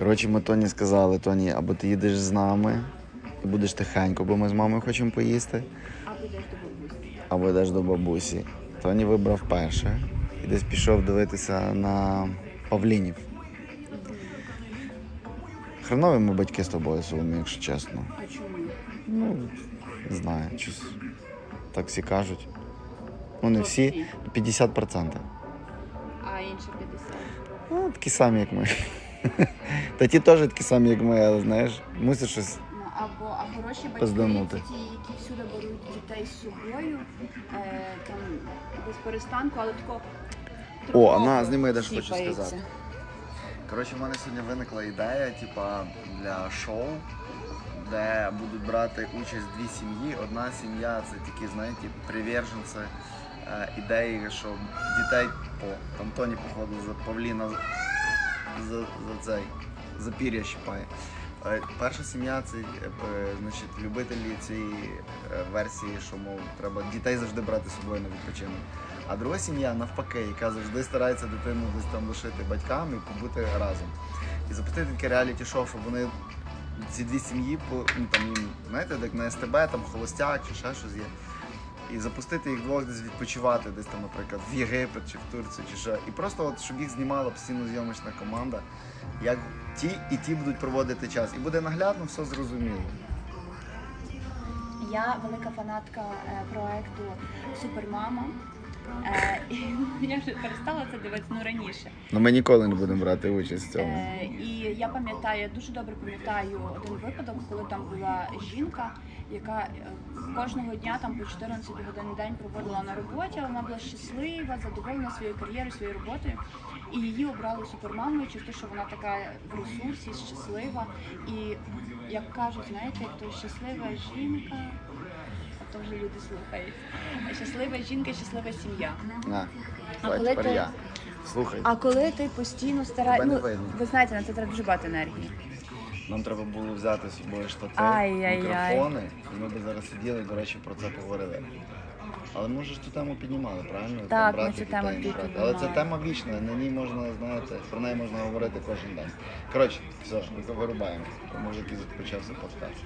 Коротше, ми Тоні сказали, Тоні, або ти їдеш з нами і будеш тихенько, бо ми з мамою хочемо поїсти, Або йдеш до бабусі. або йдеш до бабусі. Тоні вибрав перше і десь пішов дивитися на павлінів. Хренові ми батьки з тобою Соломі, якщо чесно. А чому? Ну, не знаю, щось так всі кажуть. Ну, не всі, 50%. А інші 50. Ну, такі самі, як ми. Та ті теж такі самі, як ми, але знаєш, мусиш щось. Ну, або а хороші батьки які всюди беруть дітей з собою, е, там без перестанку, але тако. О, на, зніми, де ж хочу сіпається. сказати. Коротше, в мене сьогодні виникла ідея, типа, для шоу, де будуть брати участь дві сім'ї. Одна сім'я це такі, знаєте, приверженці е, ідеї, що дітей по там Тоні, походу, за Павліна за, за цей за пір'я щипає. Е, Перша сім'я це е, значить, любителі цієї е, версії, що мов треба дітей завжди брати з собою на відпочинок. А друга сім'я навпаки, яка завжди старається дитину десь там лишити батькам і побути разом. І запустити таке реаліті шоу, щоб вони ці дві сім'ї ну там знаєте, як на СТБ, там холостяк чи ще щось є. І запустити їх двох десь відпочивати, десь там, наприклад, в Єгипет чи в Турцію, чи що. І просто от, щоб їх знімала постійно зйомочна команда, як ті і ті будуть проводити час. І буде наглядно, все зрозуміло. Я велика фанатка е, проекту Супермама. Е, і я вже перестала це дивитися ну, раніше. Ну ми ніколи не будемо брати участь в цьому. Е, і я пам'ятаю, я дуже добре пам'ятаю один випадок, коли там була жінка, яка е, кожного дня там по 14 годин в день проводила на роботі, вона була щаслива, задоволена своєю кар'єрою, своєю роботою. І її обрали супермамою через те, що вона така в ресурсі, щаслива. І як кажуть, знаєте, то щаслива жінка, то вже люди слухають. Щаслива жінка, щаслива сім'я. На, А коли тепер ти- я. Слухай, А коли ти постійно стараєшся, ну, ви знаєте, на це треба дуже багато енергії. нам треба було взяти з собою штати, мікрофони, і ми б зараз сиділи, до речі, про це поговорили. Але ми вже ж цю тему піднімали, правильно? Так, Там ми цю тему піднімали. Але це тема вічна, на ній можна, знаєте, про неї можна говорити кожен день. Коротше, все, ми вирубаємо. Може, якийсь почався подкаст.